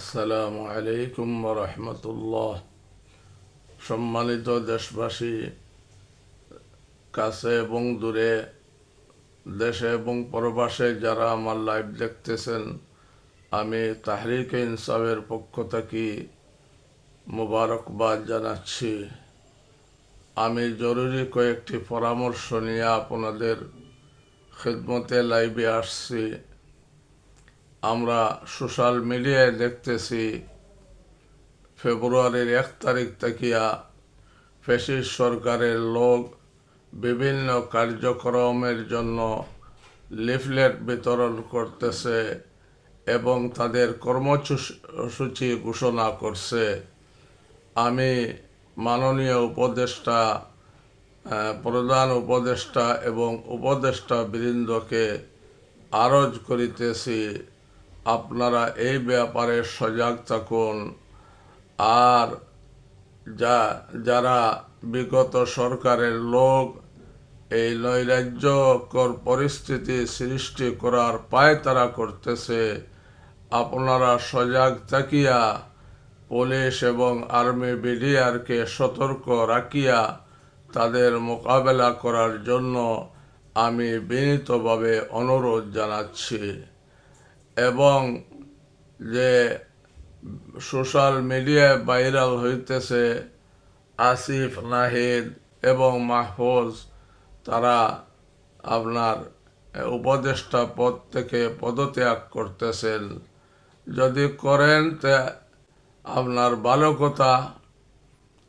আসসালামু আলাইকুম রহমতুল্লাহ সম্মানিত দেশবাসী, কাছে এবং দূরে, দেশে এবং প্রবাসে যারা আমার লাইভ দেখতেছেন, আমি তাহরিকে ইনসাফের পক্ষ থেকে মোবারকবাদ জানাচ্ছি। আমি জরুরি কয়েকটি পরামর্শ নিয়ে আপনাদের খেদমতে লাইভে আসছি। আমরা সোশ্যাল মিডিয়ায় দেখতেছি, ফেব্রুয়ারির এক তারিখ থেকিয়া ফেসিস সরকারের লোক বিভিন্ন কার্যক্রমের জন্য লিফলেট বিতরণ করতেছে এবং তাদের কর্মসূচি ঘোষণা করছে। আমি মাননীয় উপদেষ্টা প্রধান উপদেষ্টা এবং উপদেষ্টা বৃন্দকে আরজ করিতেছি আপনারা এই ব্যাপারে সজাগ থাকুন। আর যা, যারা বিগত সরকারের লোক, এই নৈরাজ্যকর পরিস্থিতি সৃষ্টি করার পায়তারা করতেছে, আপনারা সজাগ থাকিয়া পুলিশ এবং আর্মি বিডিআরকে সতর্ক রাখিয়া তাদের মোকাবেলা করার জন্য আমি বিনীতভাবে অনুরোধ জানাচ্ছি। এবং যে সোশ্যাল মিডিয়ায় ভাইরাল হইতেছে আসিফ, নাহিদ এবং মাহফুজ, তারা আপনার উপদেষ্টা পদ থেকে পদত্যাগ করতেছেন। যদি করেন তা আপনার ভালো কথা।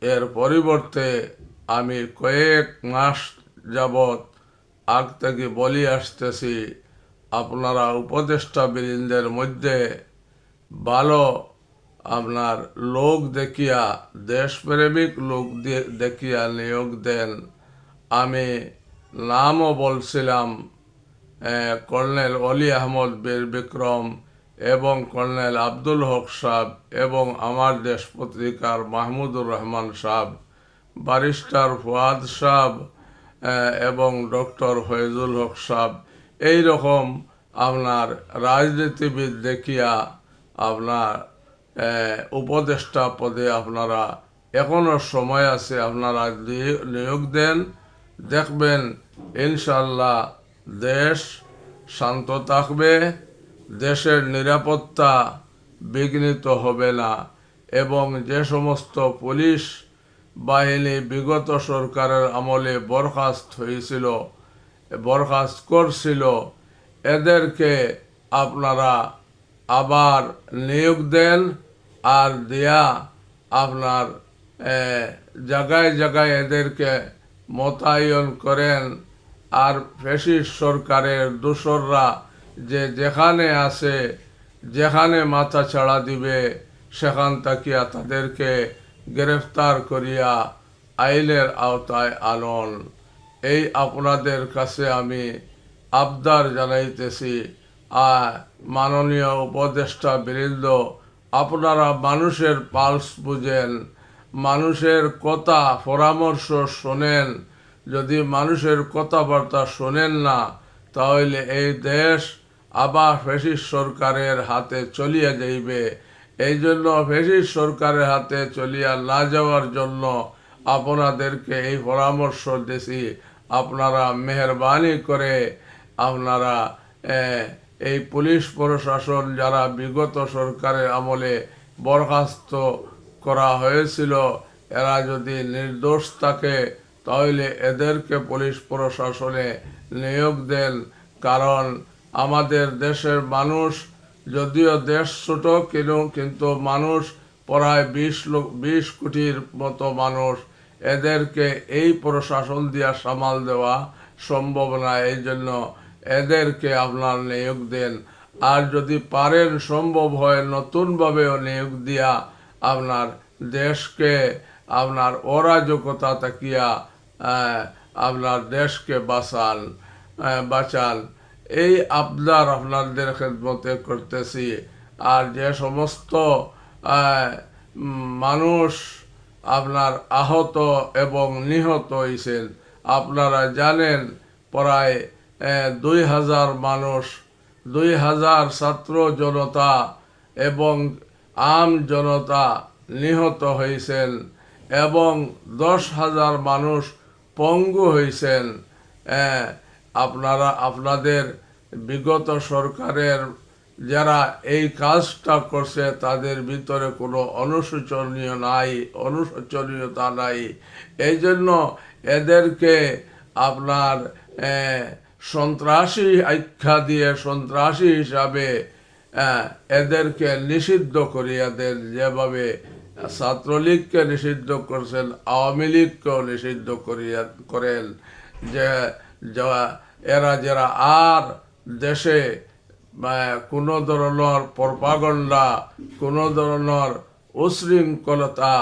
এর পরিবর্তে আমি কয়েক মাস যাবৎ আগ থেকে বলি আসতেছি আপনারা উপদেষ্টা বৃন্দের মধ্যে ভালো আপনার লোক দেখিয়া, দেশপ্রেমিক লোক দেখিয়া নিয়োগ দেন। আমি নামও বলছিলাম কর্নেল অলি আহমদ বীর বিক্রম এবং কর্নেল আব্দুল হক সাহ এবং আমার দেশ পত্রিকার মাহমুদুর রহমান সাহ ব্যারিস্টার ফুয়াদ সাহ এবং ডক্টর ফয়জুল হক সাহ এই রকম আপনার রাজনীতিবিদ দেখিয়া আপনার উপদেষ্টা পদে আপনারা এখনও সময় আছে আপনারা নিয়োগ দেন। দেখবেন ইনশাল্লাহ দেশ শান্ত থাকবে, দেশের নিরাপত্তা বিঘ্নিত হবে না এবং যে সমস্ত পুলিশ বাহিনী বিগত সরকারের আমলে বরখাস্ত হয়েছিল বরখাস্ত করছিল। এদেরকে আপনারা আবার নিয়োগ দেন আর দেয়া আপনার জায়গায় জায়গায় এদেরকে মোতায়ন করেন। আর ফেসিস সরকারের দোসররা যে যেখানে আছে, যেখানে মাথা ছাড়া দিবে, সেখান থাকিয়া তাদেরকে গ্রেফতার করিয়া আইনের আওতায় আনন। এই আপনাদের কাছে আমি আবদার জানাইতেছি। আর মাননীয় উপদেষ্টা বৃন্দ, আপনারা মানুষের পালস বুঝেন, মানুষের কথা পরামর্শ শোনেন। যদি মানুষের কথাবার্তা শোনেন না, তাহলে এই দেশ আবার ফেসিস সরকারের হাতে চলিয়া যাইবে। এই জন্য ফেসিস সরকারের হাতে চলিয়া না যাওয়ার জন্য আপনাদেরকে এই পরামর্শ দিছি। আপনারা মেহরবানি করে আপনারা এই পুলিশ প্রশাসন যারা বিগত সরকারের আমলে বরখাস্ত করা হয়েছিল, এরা যদি নির্দোষ থাকে, তাহলে এদেরকে পুলিশ প্রশাসনে নিয়োগ দেন। কারণ আমাদের দেশের মানুষ, যদিও দেশ ছোট, কিন্তু মানুষ প্রায় বিশ লোক বিশ কোটির মতো মানুষ। এদেরকে এই প্রশাসন দিয়া সামাল দেওয়া সম্ভব না, এই জন্য এদেরকে আপনার নিয়োগ দেন। আর যদি পারেন, সম্ভব হয় নতুনভাবেও নিয়োগ দিয়া আপনার দেশকে, আপনার অরাজকতা তাকিয়া আপনার দেশকে বাঁচান বাঁচান। এই আবদার আপনাদের খেদমতে করতেছি। আর যে সমস্ত মানুষ আপনার আহত এবং নিহত হয়েছেন আপনারা জানেন, প্রায় দুই হাজার মানুষ, দুই হাজার ছাত্র জনতা এবং আম জনতা নিহত হয়েছেন এবং দশ হাজার মানুষ পঙ্গু হয়েছেন আপনারা, আপনাদের বিগত সরকারের যারা এই কাজটা করছে, তাদের ভিতরে কোনো অনুশোচনীয় নাই, অনুশোচনীয়তা নাই। এই জন্য এদেরকে আপনার সন্ত্রাসী আখ্যা দিয়ে সন্ত্রাসী হিসাবে এদেরকে নিষিদ্ধ করিয়া দেন। যেভাবে ছাত্রলীগকে নিষিদ্ধ করছেন, আওয়ামী লীগকেও নিষিদ্ধ করিয়া, করেন। যে, এরা যারা আর দেশে কোনো ধরনের প্রপাগণ্ডা, কোনো ধরনের উশৃঙ্খলতা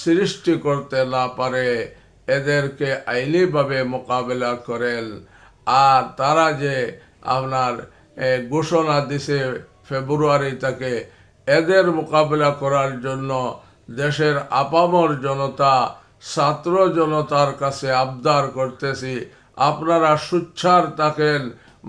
সৃষ্টি করতে না পারে, এদেরকে আইনিভাবে মোকাবেলা করেন। আর তারা যে আপনার ঘোষণা দিছে ফেব্রুয়ারি থেকে, এদের মোকাবেলা করার জন্য দেশের আপামর জনতা, ছাত্র জনতার কাছে আবদার করতেছি। আপনারা সুচ্ছার থাকেন,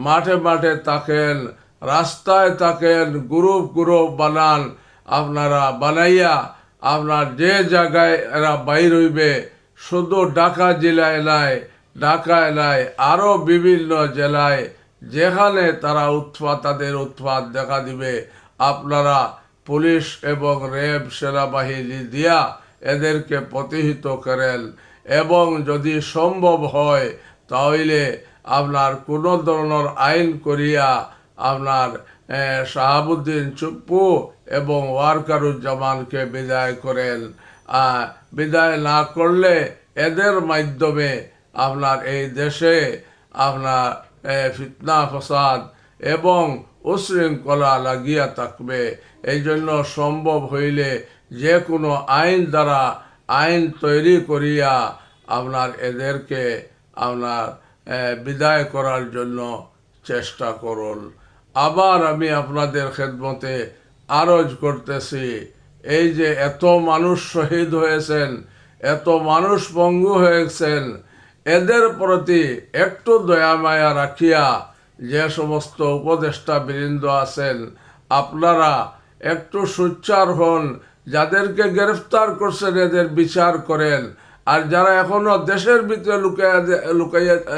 মাঠে মাঠে থাকেন রাস্তায় থাকেন, গ্রুপ গ্রুপ বানান, আপনারা বানাইয়া আপনার যে জায়গায় এরা বাইর হইবে, শুধু ঢাকা জেলায় নাই, ঢাকায় নাই আরও বিভিন্ন জেলায় যেখানে তারা উৎপাত, তাদের উৎপাত দেখা দিবে। আপনারা পুলিশ এবং র্যাব সেনাবাহিনী দিয়া এদেরকে প্রতিহিত করেন। এবং যদি সম্ভব হয়, তাহলে আপনার কোনো ধরনের আইন করিয়া আপনার শাহাবুদ্দিন চুপ্পু এবং ওয়ারকারুজ্জামানকে বিদায় করেন। বিদায় না করলে এদের মাধ্যমে আপনার এই দেশে আপনার ফিতনা, ফসাদ এবং উশৃঙ্খলা লাগিয়া থাকবে। এই জন্য সম্ভব হইলে যে কোনো আইন দ্বারা আইন তৈরি করিয়া আপনার এদেরকে আপনার বিদায় করার জন্য চেষ্টা করুন। আবার আমি আপনাদের খেদমতে আরজ করতেছি, এই যে এত মানুষ শহীদ হয়েছেন, এত মানুষ পঙ্গু হয়েছেন, এদের প্রতি একটু দয়া মায়া রাখিয়া যে সমস্ত উপদেষ্টা বৃন্দ আছেন, আপনারা একটু সোচ্চার হন, যাদেরকে গ্রেফতার করছেন, এদের বিচার করেন। আর যারা এখনও দেশের ভিতরে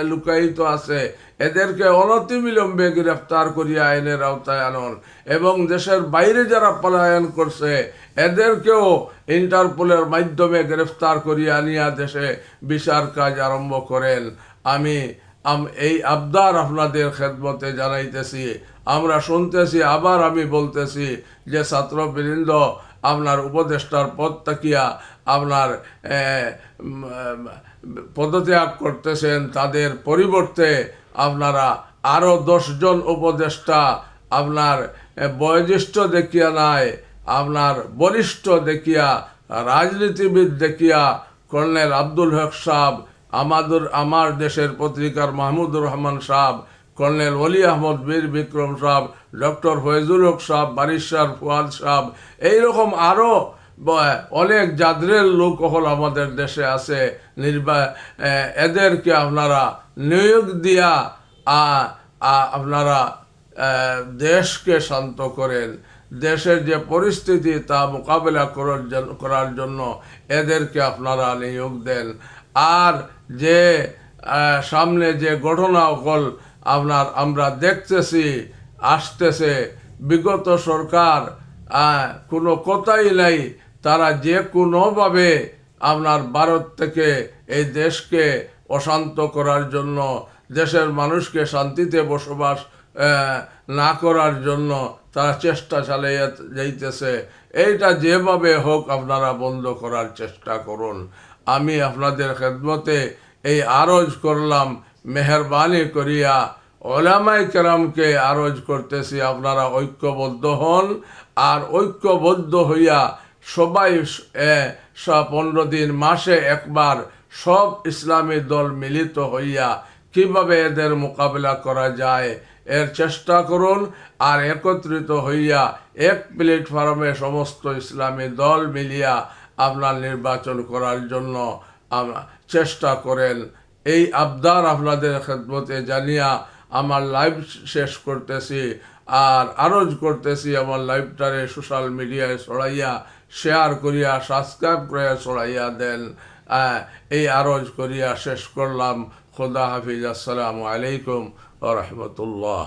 লুকাইয়া আছে, এদেরকে অনতিবিলম্বে গ্রেফতার করিয়া আইনের আওতায় আনুন। এবং দেশের বাইরে যারা পলায়ন করছে, এদেরকেও ইন্টারপোলের মাধ্যমে গ্রেফতার করিয়া আনিয়া দেশে বিচার কাজ আরম্ভ করেন। আমি, আম- এই আবদার আপনাদের খেদমতে জানাইতেছি। আমরা শুনতেছি, আবার আমি বলতেছি যে ছাত্রবৃন্দ, আপনার উপদেষ্টার পদ তাকিয়া আপনার পদত্যাগ করতেছেন, তাদের পরিবর্তে আপনারা আরও দশজন উপদেষ্টা, আপনার বয়োজ্যেষ্ঠ দেখিয়া নাই, আপনার বলিষ্ঠ দেখিয়া, রাজনীতিবিদ দেখিয়া, কর্নেল আব্দুল হক সাহ আমাদের, আমার দেশের পত্রিকার মাহমুদুর রহমান সাহ কর্নেল অলি আহমদ বীর বিক্রম সাহ ডক্টর ফয়জুল হক সাহ বারিশার ফুয়াদ সাহ এইরকম আরও অনেক জাদরের লোক হল আমাদের দেশে আছে, নির্বা এদেরকে আপনারা নিয়োগ দিয়া আপনারা দেশকে শান্ত করেন। দেশের যে পরিস্থিতি তা মোকাবেলা করার জন- করার জন্য এদেরকে আপনারা নিয়োগ দেন। আর যে সামনে যে ঘটনা হল, আপনার, আমরা দেখতেছি, আসতেছে, বিগত সরকার কোনো কথাই নাই। তারা যে কোনোভাবে আপনার ভারত থেকে এই দেশকে অশান্ত করার জন্য, দেশের মানুষকে শান্তিতে বসবাস না করার জন্য তারা চেষ্টা চালিয়ে যাইতেছে। এইটা যেভাবে হোক আপনারা বন্ধ করার চেষ্টা করুন। আমি আপনাদের খেদমতে এই আরজ করলাম, মেহরবানি করিয়া ওলামাই কেরামকে আরজ করতেছি, আপনারা ঐক্যবদ্ধ হন। আর ঐক্যবদ্ধ হইয়া সবাই পনেরো দিন মাসে একবার সব ইসলামী দল মিলিত হইয়া কীভাবে এদের মোকাবিলা করা যায়, এর চেষ্টা করুন আর একত্রিত হইয়া এক প্ল্যাটফর্মে সমস্ত ইসলামী দল মিলিয়া আপনার নির্বাচন করার জন্য চেষ্টা করেন। এই আবদার আপনাদের খেদমতে জানিয়া আমার লাইভ শেষ করতেছি। আর আরজ করতেছি আমার লাইভটারে সোশ্যাল মিডিয়ায় ছড়াইয়া শেয়ার করিয়া সাবস্ক্রাইব করিয়া ছড়াইয়া দেন। এই আরজ করিয়া শেষ করলাম। খোদা হাফিজ। আসসালামু আলাইকুম ও রহমতুল্লাহ।